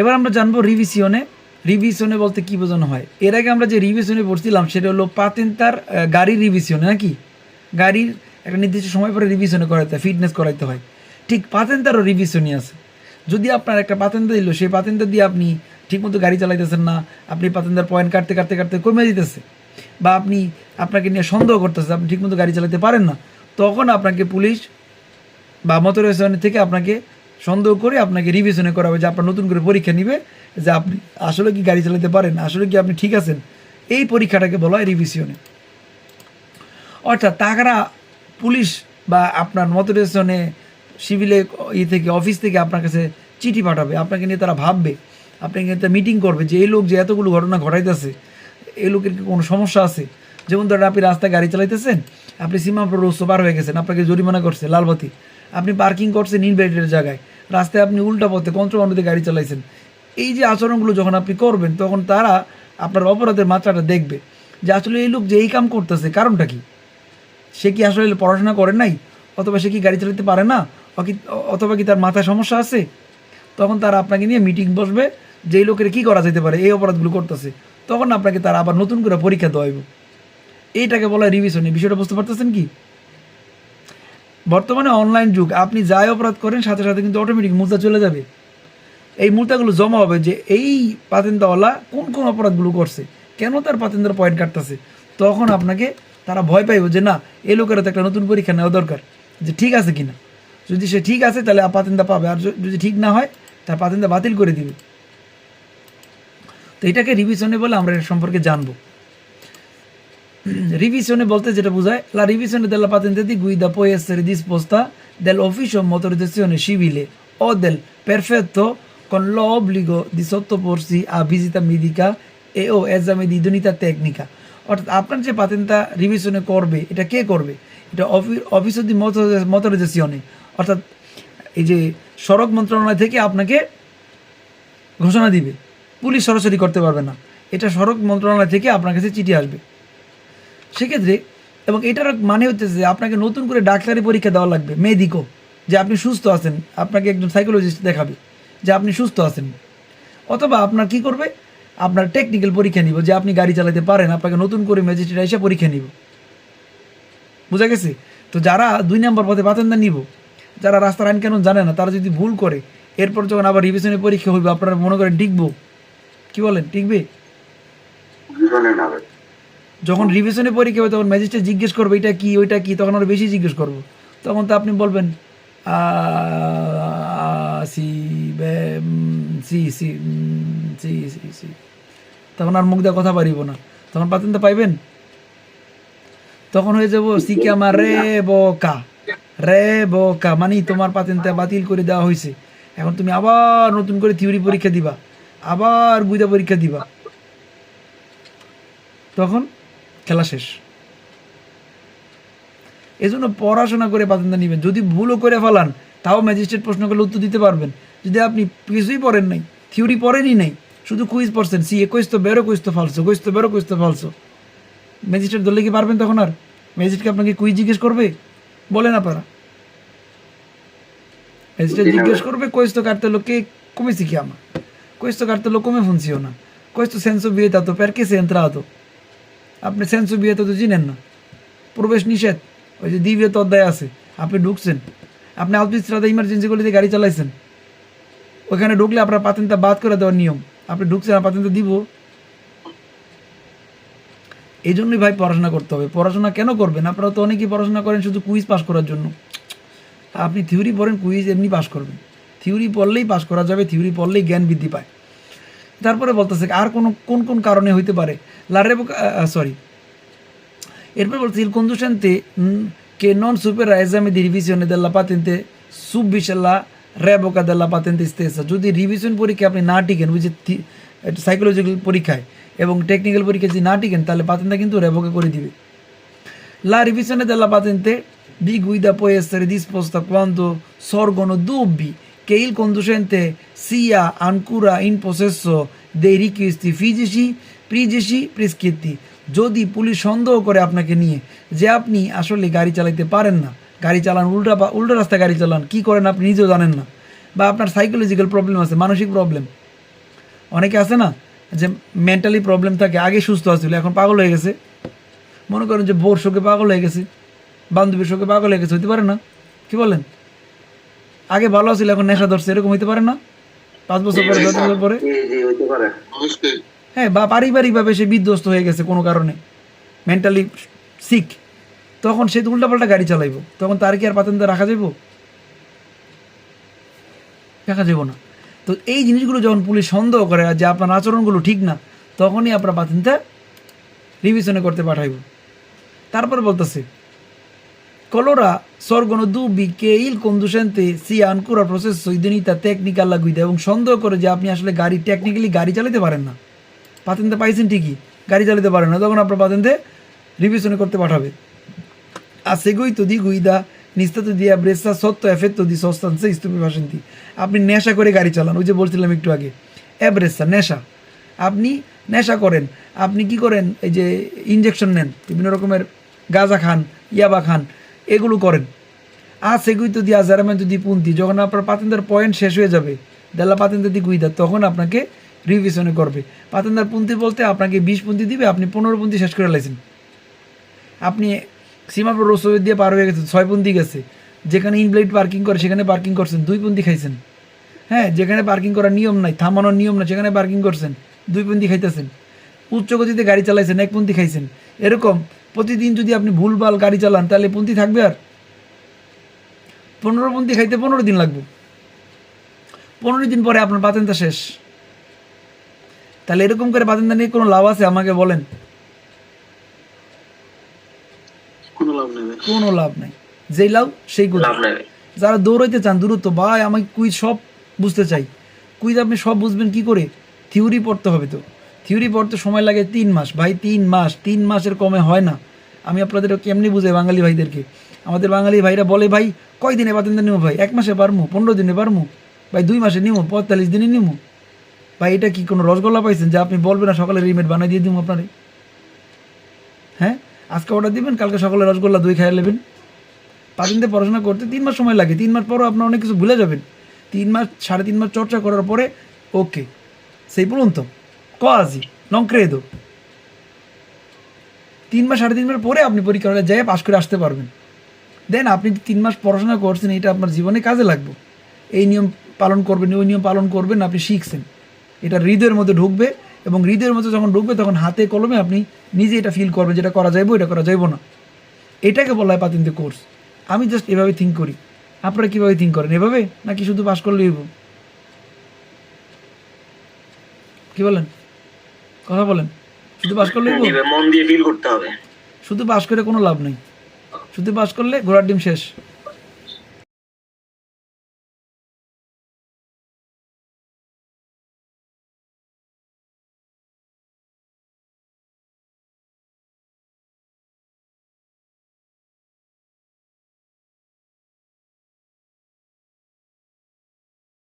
এবার আমরা জানব রিভিশনে রিভিশনে বলতে কি বোঝানো হয়? এর আগে আমরা যে রিভিশনে পড়ছিলাম, সেটা হলো পাতেন্তার গাড়ির রিভিশনে নাকি? গাড়ির একটা নির্দিষ্ট সময় পরে রিভিশনে করাইতে হয় ফিটনেস করাইতে হয়। ঠিক পাতেন্তারও রিভিশনই আছে। যদি আপনার একটা পাতেন্তা দিল, সেই পাতেন্তা দিয়ে আপনি ঠিকমতো গাড়ি চালাইতেছেন না, আপনি পাতেন্তার পয়েন্ট কাটতে কাটতে কাটতে কমে দিতেছে বা আপনি আপনাকে নিয়ে সন্দেহ করতেছে, আপনি ঠিকমতো গাড়ি চালাতে পারেন না, তখন আপনাকে পুলিশ বা মোটর থেকে আপনাকে সন্দেহ করে আপনাকে রিভিশনে করা হবে যে আপনার নতুন করে পরীক্ষা নিবে, যে আপনি আসলে কি গাড়ি চালাতে পারেন, আসলে কি আপনি ঠিক আছেন? এই পরীক্ষাটাকে বলা হয় রিভিশনে অর্থাৎ তারা পুলিশ বা আপনার মোটরেশনে সিভিলে ই থেকে, অফিস থেকে আপনার কাছে চিঠি পাঠাবে। আপনাকে নিয়ে তারা ভাববে। আপনাকে নিয়ে মিটিং করবে যে, এই লোক যে এতগুলো ঘটনা ঘটাইতেছে, এই লোকের কি কোনো সমস্যা আছে? যেমন ধরেন আপনি রাস্তায় গাড়ি চালাইতেছেন, আপনি সীমাপুর রোস্ত পার হয়ে গেছেন, আপনাকে জরিমানা করছে লালবাতি। আপনি পার্কিং করছেন ইনভেটের জায়গায়। রাস্তায় আপনি উল্টা পথে কন্ট্রোবান্ডতে গাড়ি চালাইছেন। এই যে আচরণগুলো যখন আপনি করবেন, তখন তারা আপনার অপরাধের মাত্রাটা দেখবে। যে আসলে এই লোক যে এই কাম করতেছে, কারণটা কি? সে কি আসলে পড়াশোনা করে নাই? অথবা সে কি গাড়ি চালাতে পারে না? অথবা কি তার মাথায় সমস্যা আছে? তখন তারা আপনাকে নিয়ে মিটিং বসবে, যে এই লোকের কী করা যেতে পারে, এই অপরাধগুলো করতেছে। তখন আপনাকে তারা আবার নতুন করে পরীক্ষা দেওয়াইব। এইটাকে বলা রিভিশন এই বিষয়টা বুঝতে পারতেছেন কি? বর্তমানে অনলাইন যুগ, আপনি যাই অপরাধ করেন, সাথে সাথে কিন্তু অটোমেটিক মুদ্রা চলে যাবে। এই মুদ্রাগুলো জমা হবে যে এই পাতেন্দাওয়ালা কোন কোন অপরাধগুলো করছে, কেন তার পাতেন্দার পয়েন্ট কাটতেছে? তখন আপনাকে তারা ভয় পাইব যে না এই লোকের তো একটা নতুন পরীক্ষা নেওয়া দরকার, যে ঠিক আছে কিনা। যদি সে ঠিক আছে, তাহলে পাতেন্দা পাবে, আর যদি ঠিক না হয়, তার পাতেন্দা বাতিল করে দিবে। তো এটাকে রিভিশনে বলে আমরা এটা সম্পর্কে জানব। রিভিশনে বলতে যেটা বোঝায় লা রিভিশনে দেলা পাতেন্তেতি গুই দা পোয়েসের ডিসপোস্তা দেল অফিসিয়াল মোটরিজেশনে সিভিলে ও দেল পারফেক্টো কন ল অবলিগো দি সত্য পড়ছি আ ভিজিতা মিদিকা এ ও এজামে দিদনিতা টেকনিকা অর্থাৎ আপনার যে পাতেন্তা রিভিশনে করবে এটা কে করবে এটা অফিস অফিস দি মোটরিজেশনে অর্থাৎ এই যে সড়ক মন্ত্রণালয় থেকে আপনাকে ঘোষণা দিবে পুলিশ সরাসরি করতে পারবে না এটা সড়ক মন্ত্রণালয় থেকে আপনার কাছে চিঠি আসবে সেক্ষেত্রে এবং এটার মানে হচ্ছে যে আপনাকে নতুন করে ডাক্তারি পরীক্ষা দেওয়া লাগবে মেডিকো যে আপনি সুস্থ আছেন, আপনাকে একজন সাইকোলজিস্ট দেখাবে যে আপনি সুস্থ আছেন। অথবা আপনার কি করবে? আপনার টেকনিক্যাল পরীক্ষা নিব যে আপনি গাড়ি চালাতে পারেন, আপনাকে নতুন করে ম্যাজিস্ট্রেট এসে পরীক্ষা নিব। বুঝা গেছে? তো যারা দুই নম্বর পথে পাতেন নিব, যারা রাস্তার আইন কেন জানে না, তারা যদি ভুল করে, এরপর যখন আবার রিভিশনের পরীক্ষা হইবে, আপনারা মনে করেন টিকবো। কি বলেন? টিকবে? যখন রিভিশনে পরীক্ষা হবে, তখন ম্যাজিস্ট্রেট জিজ্ঞেস করবে, এটা কি, ওইটা কি? তখন আরও বেশি জিজ্ঞেস করব। তখন তো আপনি বলবেন C C C C C C. তখন আর মুখ দিয়ে কথা পারিব না। তখন পাতেন তো পাইবেন? তখন হয়ে যাব সিকে আমার রে বোকা রে বোকা মানে তোমার পাতেনটা বাতিল করে দেওয়া হয়েছে। এখন তুমি আবার নতুন করে থিওরি পরীক্ষা দিবা, আবার গুইদা পরীক্ষা দিবা। তখন খেলা শেষ। এজন্য পড়াশোনা করে পাতেন্দা নেবেন। যদি ভুলও করে ফেলান তাও ম্যাজিস্ট্রেট প্রশ্ন করলে উত্তর দিতে পারবেন। যদি আপনি কিছুই পড়েন নাই থিওরি পড়েনই নাই শুধু কুইজ পড়ছেন সি একুশ তো বেরো কুইজ তো ফালসো কুইজ তো বেরো কুইজ তো ফালসো ম্যাজিস্ট্রেট ধরলে কি পারবেন তখন আর? ম্যাজিস্ট্রেটকে আপনাকে কুইজ জিজ্ঞেস করবে? বলেন আপনারা। ম্যাজিস্ট্রেট জিজ্ঞেস করবে questo cartello che come si chiama questo cartello come funziona questo senso vietato perché sei entrato আপনি সেন্সু বিয়েতে তো চিনেন না। প্রবেশ নিষেধ। ওই যে দ্বিতীয়ত অধ্যায় আছে। আপনি ঢুকছেন। আপনি আলপিস্ত্রাতে ইমার্জেন্সি গলিতে গাড়ি চালাইছেন। ওইখানে ঢুকলে আপনার পাতেনটা বাদ করে দেওয়ার নিয়ম। আপনি ঢুকছেন আর পাতেনটা দিব। এই জন্যই ভাই পড়াশোনা করতে হবে। পড়াশোনা কেন করবেন? আপনারা তো অনেকেই পড়াশোনা করেন শুধু কুইজ পাস করার জন্য। আপনি থিওরি পড়েন কুইজ এমনি পাস করবেন। থিওরি পড়লেই পাস করা যাবে থিওরি পড়লেই জ্ঞান বৃদ্ধি পায়। তারপরে বলতেছে, আর কোন কোন কোন কারণে হইতে পারে? লারে সরি এরপরে বলতে ইলকন্দুসেন্তে কে নন সুপের রাইজামে রিভিশনে দেল্লা পাতেনতে সুব বিশাল্লা রেবোকা দেল্লা পাতেনতে ইস্তেসা যদি রিভিশন পরীক্ষা আপনি না টিকেন বুঝে সাইকোলজিক্যাল পরীক্ষায় এবং টেকনিক্যাল পরীক্ষা যদি না টিকেন, তাহলে পাতেনতা কিন্তু রেবোকা করে দিবে। লা রিভিশনে দেল্লা পাতেনতে বিগ উইদা পয়েস্তারে দিস পোস্তা কোয়ান্ত সর্গণ দুব্বি। Che il conducente sia ancora in possesso dei richiesti fisici, fisici prescritti. যদি পুলিশ সন্দেহ করে আপনাকে নিয়ে যে আপনি আসলে গাড়ি চালাতে পারেন না গাড়ি চালান উল্টা উল্টো রাস্তায় গাড়ি চালান কি করেন আপনি নিজেও জানেন না বা আপনার সাইকোলজিক্যাল প্রবলেম আছে মানসিক প্রবলেম অনেকে আছে না যে মেন্টালি প্রবলেম থাকে আগে সুস্থ আছিল এখন পাগল হয়ে গেছে মনে করেন যে বোর শোকে পাগল হয়ে গেছে বান্ধবীর শোকে পাগল হয়ে গেছে হইতে পারে না কি বলেন আগে ভালো আছিল এখন নেশা ধরছে এরকম হইতে পারে না? পাঁচ বছর পরে দশ বছর পরে? জি জি হইতে পারে। অবশ্যই। হ্যাঁ বা পারিবারিকভাবে সে বিধ্বস্ত হয়ে গেছে কোনো কারণে। মেন্টালি সিক তখন সে তো উল্টাপাল্টা গাড়ি চালাইব। তখন তার কি আর পাতেন্তে রাখা যাইব? রাখা যাইব না। তো এই জিনিসগুলো যখন পুলিশ সন্দেহ করে যে আপনার আচরণগুলো ঠিক না তখনই আপনার পাতেন্তে রিভিশনে করতে পাঠাইব। তারপর বলতেছে Colora sorgono dubbi che il conducente sia ancora di idoneità tecnica alla guida এবং সন্দেহ করে যে আপনি আসলে গাড়ি টেকনিক্যালি গাড়ি চালাতে পারেন না। পাতেন্তে পাইছেন ঠিকই, গাড়ি চালাতে পারেন না। তখন আপনার পাতেন্তে রিভিশনে করতে পাঠাবে। আর a seguito di guida in stato di ebbrezza sotto effetto di sostanze stupefacenti আপনি নেশা করে গাড়ি চালান, ওই যে বলছিলাম একটু আগে। অ্যাব্রেসা নেশা। আপনি নেশা করেন। আপনি কি করেন? এই যে ইঞ্জেকশন নেন। বিভিন্ন রকমের গাঁজা খান, ইয়াবা খান। এগুলো করেন। আর সেগুইতো দিয়া জারামেন্ট দি পুন্তি, যখন আপনার পাতেন্দার পয়েন্ট শেষ হয়ে যাবে, দেলা পাতেন্দা দি গুইদা তখন আপনাকে রিভিশনে করবে। পাতেন্দার পুন্তি বলতে আপনাকে বিশ পুন্তি দিবে, আপনি পনেরো পুন্তি শেষ করে লাইছেন। আপনি সীমাপুর রসুই দিয়ে পার হয়ে গেছেন, ছয় পন্থী গেছে। যেখানে ইনব্লেড পার্কিং করে, সেখানে পার্কিং করছেন, দুই পন্থী খাইছেন। হ্যাঁ যেখানে পার্কিং করার নিয়ম নাই, থামানোর নিয়ম নাই, সেখানে পার্কিং করছেন, দুই পন্থী খাইতেছেন। উচ্চ গতিতে গাড়ি চালাইছেন, এক পন্থী খাইছেন। এরকম প্রতিদিন যদি আপনি ভুলভাল গাড়ি চালান তাহলে পন্থী থাকবে আর? পনেরো পন্থী খাইতে পনেরো দিন লাগবে। পনেরো দিন পরে আপনার পাতেনটা শেষ। তাহলে এরকম করে পাতেনটা নিয়ে কোনো লাভ আছে? আমাকে বলেন। কোনো লাভ নেই। কোনো যেই লাভ সেই লাভ যারা দৌড়াইতে চান দূরত্ব ভাই আমি কুইজ সব বুঝতে চাই। কুইজ আপনি সব বুঝবেন কি করে? থিওরি পড়তে হবে তো। থিওরি পড়তে সময় লাগে তিন মাস। ভাই, তিন মাস। তিন মাসের কমে হয় না। আমি আপনাদের কেমনি বুঝাই বাঙালি ভাইদেরকে? আমাদের বাঙালি ভাইরা বলে, ভাই কয় দিনে বাতিন নিমো, ভাই? এক মাসে পারমু পনেরো দিনে পারমু ভাই, দুই মাসে নিমো, পঁয়তাল্লিশ দিনে নিমো? ভাই, এটা কি কোনো রসগোল্লা পাইছেন যে আপনি বলবেন না, সকালে রিমেড বানিয়ে দিয়ে দিব আপনারে? হ্যাঁ? আজকে অর্ডার দিবেন, কালকে সকালে রসগোল্লা দই খাইয়ে নেবেন। দিন পড়াশোনা করতে তিন মাস সময় লাগে। তিন মাস পরও আপনার অনেক কিছু ভুলে যাবেন। তিন মাস, সাড়ে তিন মাস চর্চা করার পরে ওকে সেই বলুন কাজি নং ক্রেদো তিন মাস, সাড়ে তিন মাস পরে আপনি পরীক্ষা হলে যাই পাশ করে আসতে পারবেন। দেন আপনি তিন মাস পড়াশোনা করছেন, এটা আপনার জীবনে কাজে লাগবে। এই নিয়ম পালন করবেন, ওই নিয়ম পালন করবেন, আপনি শিখছেন। এটা হৃদয়ের মধ্যে ঢুকবে এবং হৃদয়ের মধ্যে যখন ঢুকবে, তখন হাতে কলমে আপনি নিজে এটা ফিল করবেন যেটা করা যাইব, এটা করা যাইব না। এটাকে বলা হয় পাতিন্তে কোর্স আমি জাস্ট এভাবে থিঙ্ক করি। আপনারা কীভাবে থিঙ্ক করেন? এভাবে? নাকি শুধু পাস করলে হইব? কি বলেন? কথা বলেন। শুধু পাস করলে মন দিয়ে ফিল করতে হবে। শুধু পাস করে কোনো লাভ নেই। শুধু পাস করলে ঘোড়ার ডিম শেষ।